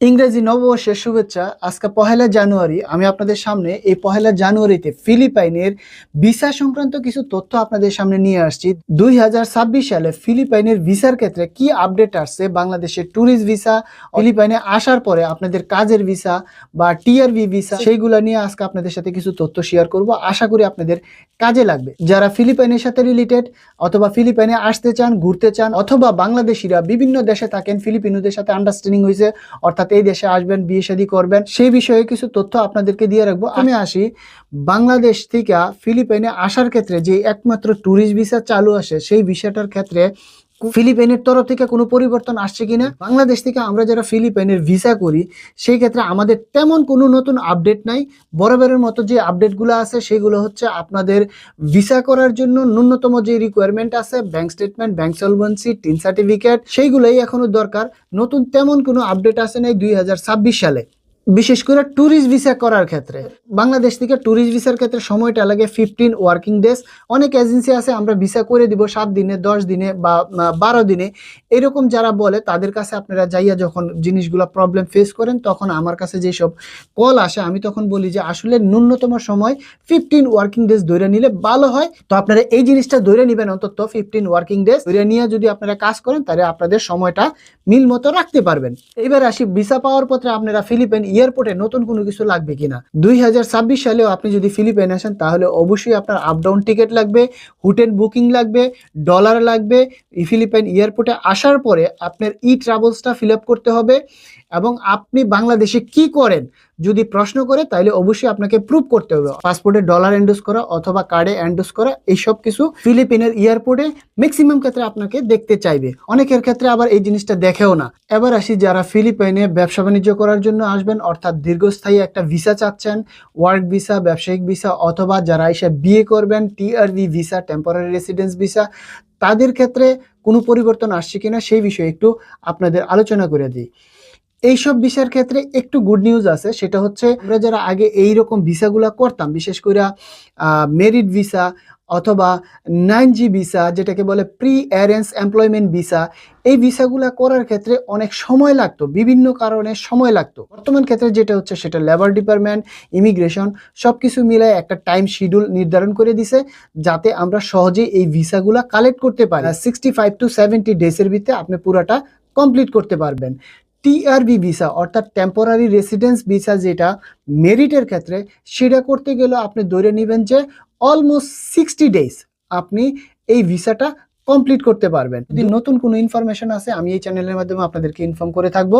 ইংরেজি নববর্ষের শুভেচ্ছা। আজকে পহেলা জানুয়ারি, আমি আপনাদের সামনে এই পহেলা জানুয়ারিতে ফিলিপাইনের ভিসা সংক্রান্ত কিছু তথ্য আপনাদের সামনে নিয়ে আসছি। দুই হাজার ছাব্বিশ সালে ফিলিপাইনের ভিসার ক্ষেত্রে কি আপডেট আসছে? বাংলাদেশের ট্যুরিস্ট ভিসা, ফিলিপাইনে আসার পরে আপনাদের কাজের ভিসা বা টিআরভি ভিসা, সেইগুলো নিয়ে আজকে আপনাদের সাথে কিছু তথ্য শেয়ার করব। আশা করি আপনাদের কাজে লাগবে। যারা ফিলিপাইনের সাথে রিলেটেড অথবা ফিলিপাইনে আসতে চান, ঘুরতে চান, অথবা বাংলাদেশিরা বিভিন্ন দেশে থাকেন, ফিলিপিনোদের সাথে আন্ডারস্ট্যান্ডিং হয়েছে, অর্থাৎ এই দেশে আসবেন, বিয়ে শাদী করবেন, সেই বিষয়ে কিছু তথ্য আপনাদেরকে দিয়ে রাখব। আমি আসি বাংলাদেশ থেকে ফিলিপাইনে আসার ক্ষেত্রে যে একমাত্র ট্যুরিস্ট ভিসা চালু আসে, সেই ভিসাটার ক্ষেত্রে ফিলিপাইনের তরফ থেকে কোনো পরিবর্তন আসছে কিনা? বাংলাদেশ থেকে আমরা যারা ফিলিপাইনের ভিসা করি, সেই ক্ষেত্রে আমাদের তেমন কোনো নতুন আপডেট নাই। বরাবরের মতো যে আপডেটগুলো আছে, সেগুলো হচ্ছে আপনাদের ভিসা করার জন্য ন্যূনতম যে রিকোয়ারমেন্ট আছে bank statement bank solvency TIN certificate সেইগুলোই এখনও দরকার। নতুন তেমন কোনো আপডেট আসে নাই দুই হাজার ছাব্বিশ সালে। বিশেষ করে ট্যুরিস্ট ভিসা করার ক্ষেত্রে। বাংলাদেশ থেকে ট্যুরিস্ট ভিসার ক্ষেত্রে সময়টা লাগে ফিফটিন ওয়ার্কিং ডেজ অনেক এজেন্সি আছে, আমরা ভিসা করে দিব সাত দিনে, দশ দিনে বা বারো দিনে। এরকম যারা বলে, তাদের কাছে আপনারা যাইয়া যখন জিনিসগুলো প্রবলেম ফেস করেন, তখন আমার কাছে যেসব কল আসে, আমি তখন বলি যে, আসলে ন্যূনতম সময় ফিফটিন ওয়ার্কিং ডেজ ধরে নিলে ভালো হয়। তো আপনারা এই জিনিসটা ধরে নেবেন অন্তত ফিফটিন ওয়ার্কিং ডেজ ধরে নিয়ে যদি আপনারা কাজ করেন, তাহলে আপনাদের সময়টা মিল মতো রাখতে পারবেন। এবার আসি ভিসা পাওয়ার পত্রে আপনারা ফিলিপাইন এয়ারপোর্টে নতুন কোনো কিছু লাগবে কিনা? দুই হাজার ছাব্বিশ সালেও আপনি যদি ফিলিপাইন আসেন, তাহলে অবশ্যই আপনার আপ ডাউন টিকিট লাগবে, হোটেল বুকিং লাগবে ডলার লাগবে। ফিলিপাইন এয়ারপোর্টে আসার পরে আপনার ই ট্রাভেলসটা ফিল আপ করতে হবে এবং আপনি বাংলাদেশে কি করেন যদি প্রশ্ন করে তাহলে অবশ্যই আপনাকে প্রুভ করতে হবে। পাসপোর্টে ডলার এন্ডোজ করা অথবা কার্ডে এন্ডোজ করা এইসব কিছু ফিলিপিনের এয়ারপোর্টে ম্যাক্সিমাম ক্ষেত্রে আপনাকে দেখতে চাইবে। অনেকের ক্ষেত্রে আবার এই জিনিসটা দেখেও না। এবার আসি যারা ফিলিপাইনে ব্যবসা বাণিজ্য করার জন্য আসবেন অর্থাৎ দীর্ঘস্থায়ী একটা ভিসা চাচ্ছেন ওয়ার্ক ভিসা ব্যবসায়িক ভিসা অথবা যারা এসে বিয়ে করবেন TRV visa temporary residence visa তাদের ক্ষেত্রে কোনো পরিবর্তন আসছে কিনা সেই বিষয়ে একটু আপনাদের আলোচনা করে দিই। এইসব ভিসার ক্ষেত্রে একটু গুড নিউজ আছে, সেটা হচ্ছে আমরা যারা আগে এই রকম ভিসাগুলো করতাম, বিশেষ করে মেরিট ভিসা অথবা নাইন জি ভিসা যেটাকে বলে প্রি অ্যারেঞ্জ এমপ্লয়মেন্ট ভিসা এই ভিসাগুলো করার ক্ষেত্রে অনেক সময় লাগতো, বিভিন্ন কারণে সময় লাগতো। বর্তমান ক্ষেত্রে যেটা হচ্ছে সেটা লেবার ডিপার্টমেন্ট ইমিগ্রেশন সব কিছু মিলায় একটা টাইম শিডিউল নির্ধারণ করে দিছে, যাতে আমরা সহজেই এই ভিসাগুলো কালেক্ট করতে পারি। সিক্সটি ফাইভ টু সেভেন্টি ডেজের ভিতরে আপনি পুরাটা কমপ্লিট করতে পারবেন। টিআরবি ভিসা অর্থাৎ টেম্পোরারি রেসিডেন্স ভিসা যেটা মেরিটের ক্ষেত্রে সেটা করতে গেলে আপনি ধরে নেবেন যে অলমোস্ট সিক্সটি ডেজ আপনি এই ভিসাটা কমপ্লিট করতে পারবেন। যদি নতুন কোনো ইনফরমেশন আছে আমি এই চ্যানেলের মাধ্যমে আপনাদেরকে ইনফর্ম করে থাকব।